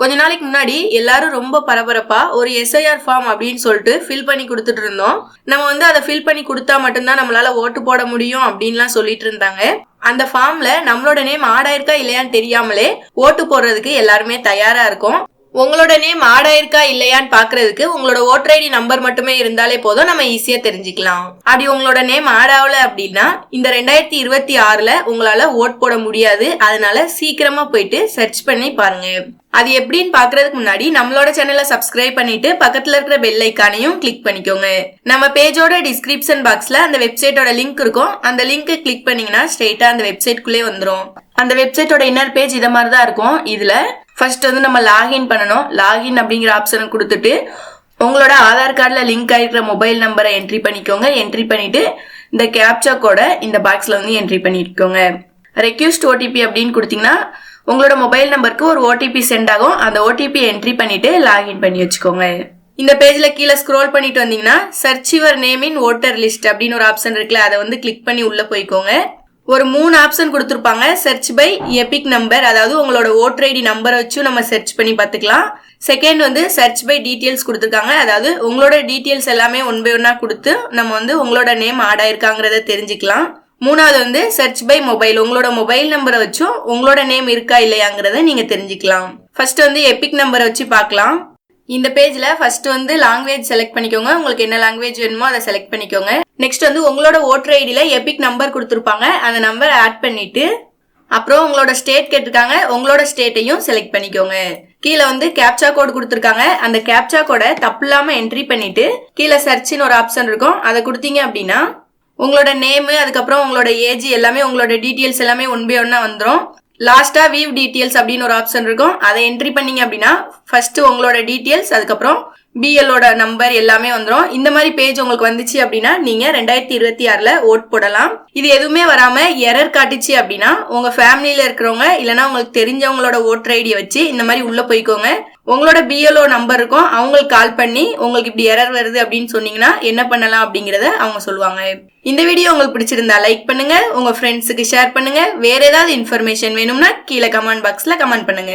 கொஞ்ச நாளைக்கு முன்னாடி எல்லாரும் ரொம்ப பரபரப்பா ஒரு எஸ்ஐஆர் ஃபார்ம் அப்படின்னு சொல்லிட்டு ஃபில் பண்ணி கொடுத்துட்டு இருந்தோம். நம்ம வந்து அதை ஃபில் பண்ணி கொடுத்தா மட்டும்தான் நம்மளால ஓட்டு போட முடியும் அப்படின்லாம் சொல்லிட்டு இருந்தாங்க. அந்த ஃபார்ம்ல நம்மளோட நேம் ஆடாயிருக்கா இல்லையான்னு தெரியாமலே ஓட்டு போடுறதுக்கு எல்லாருமே தயாரா இருக்கும். உங்களோட நேம் ஆடாயிருக்கா இல்லையான்னு பாக்குறதுக்கு உங்களோட ஓட்டர் ஐடி நம்பர் மட்டுமே இருந்தாலே போதும். நம்ம ஈஸியா தெரிஞ்சுக்கலாம். அப்படி உங்களோட நேம் ஆட் ஆகல அப்படின்னா இந்த ரெண்டாயிரத்தி இருபத்தி ஆறுல உங்களால ஓட் போட முடியாது. அதனால சீக்கிரமா போயிட்டு சர்ச் பண்ணி பாருங்க. அது எப்படின்னு பாக்குறதுக்கு முன்னாடி நம்மளோட சேனலை சப்ஸ்கிரைப் பண்ணிட்டு பக்கத்துல இருக்கிற பெல் ஐக்கானையும் கிளிக் பண்ணிக்கோங்க. நம்ம பேஜோட டிஸ்கிரிப்ஷன் பாக்ஸ்ல அந்த வெப்சைட்டோட லிங்க் இருக்கும். அந்த லிங்க் கிளிக் பண்ணீங்கன்னா ஸ்ட்ரெயிட்டா அந்த வெப்சைட்குள்ளே வந்துரும். அந்த வெப்சைட்டோட இன்னர் பேஜ் இத மாதிரி தான் இருக்கும். இதுல ஃபர்ஸ்ட் வந்து நம்ம லாகின் பண்ணணும். லாகின் அப்படிங்கிற ஆப்ஷனை கொடுத்துட்டு உங்களோட ஆதார் கார்டில் லிங்க் ஆகிருக்கிற மொபைல் நம்பரை என்ட்ரி பண்ணிக்கோங்க. என்ட்ரி பண்ணிட்டு இந்த கேப்சா கோடை இந்த பாக்ஸில் வந்து என்ட்ரி பண்ணிக்கோங்க. ரெக்யூஸ்ட் ஓடிபி அப்படின்னு கொடுத்தீங்கன்னா உங்களோட மொபைல் நம்பருக்கு ஒரு ஓடிபி சென்ட் ஆகும். அந்த ஓடிபி என்ட்ரி பண்ணிட்டு லாகின் பண்ணி வச்சுக்கோங்க. இந்த பேஜில் கீழே ஸ்க்ரோல் பண்ணிட்டு வந்தீங்கன்னா search your name in voter list அப்படின்னு ஒரு ஆப்ஷன் இருக்குல்ல அதை வந்து கிளிக் பண்ணி உள்ளே போய்க்கோங்க. ஒரு மூணு ஆப்ஷன் கொடுத்துருப்பாங்க. சர்ச் பை எபிக் நம்பர் அதாவது உங்களோட ஓட்டர் ஐடி நம்பரை வச்சு நம்ம சர்ச் பண்ணி பார்த்துக்கலாம். செகண்ட் வந்து சர்ச் பை டீட்டெயில்ஸ் கொடுத்துருக்காங்க. அதாவது உங்களோட டீட்டெயில்ஸ் எல்லாமே ஒன் பை ஒன்னா கொடுத்து நம்ம வந்து உங்களோட நேம் ஆட் ஆயிருக்காங்கிறத தெரிஞ்சுக்கலாம். மூணாவது வந்து சர்ச் பை மொபைல் உங்களோட மொபைல் நம்பரை வச்சும் உங்களோட நேம் இருக்கா இல்லையாங்கிறத நீங்க தெரிஞ்சுக்கலாம். ஃபர்ஸ்ட் வந்து எபிக் நம்பரை வச்சு பார்க்கலாம். இந்த பேஜ்ல ஃபர்ஸ்ட் வந்து லாங்குவேஜ் செலக்ட் பண்ணிக்கோங்க. உங்களுக்கு என்ன லாங்குவேஜ் வேணுமோ அதை செலக்ட் பண்ணிக்கோங்க. நெக்ஸ்ட் வந்து உங்களோட ஓட்டர் ஐடியில எபிக் நம்பர் கொடுத்துருப்பாங்க. அந்த நம்பர் ஆட் பண்ணிட்டு அப்புறம் உங்களோட ஸ்டேட் கேட்டிருக்காங்க. உங்களோட ஸ்டேட்டையும் செலக்ட் பண்ணிக்கோங்க. கீழே வந்து கேப்சா கோட் கொடுத்துருக்காங்க. அந்த கேப்சா கோடை தப்பு இல்லாம என்ட்ரி பண்ணிட்டு கீழே சர்ச்சின்னு ஒரு ஆப்ஷன் இருக்கும். அதை கொடுத்தீங்க அப்படின்னா உங்களோட நேமு அதுக்கப்புறம் உங்களோட ஏஜ் எல்லாமே உங்களோட டீட்டெயில்ஸ் எல்லாமே ஒன் பை ஒன்னா வந்துடும் லாஸ்டா வியூ டீட்டெயில்ஸ் அப்படின்னு ஒரு ஆப்ஷன் இருக்கும். அதை என்ட்ரி பண்ணீங்க அப்படின்னா ஃபர்ஸ்ட் உங்களோட டீட்டெயில்ஸ் அதுக்கப்புறம் பிஎல்லோட நம்பர் எல்லாமே வந்துடும் இந்த மாதிரி பேஜ் உங்களுக்கு வந்துச்சு அப்படின்னா நீங்க ரெண்டாயிரத்தி இருபத்தி ஆறுல ஓட் போடலாம். இது எதுவுமே வராம எரர் காட்டுச்சு அப்படின்னா உங்க ஃபேமிலியில இருக்கிறவங்க இல்லைன்னா உங்களுக்கு தெரிஞ்சவங்களோட ஓட்டர் ஐடியை வச்சு இந்த மாதிரி உள்ள போய்க்கோங்க. உங்களோட பிஎல்ஓ நம்பர் இருக்கும். அவங்களுக்கு கால் பண்ணி உங்களுக்கு இப்படி எரர் வருது அப்படின்னு சொன்னீங்கன்னா என்ன பண்ணலாம் அப்படிங்கறத அவங்க சொல்லுவாங்க. இந்த வீடியோ உங்களுக்கு பிடிச்சிருந்தா லைக் பண்ணுங்க. உங்க ஃப்ரெண்ட்ஸுக்கு ஷேர் பண்ணுங்க. வேற ஏதாவது இன்ஃபர்மேஷன் வேணும்னா கீழே கமெண்ட் பாக்ஸ்ல கமெண்ட் பண்ணுங்க.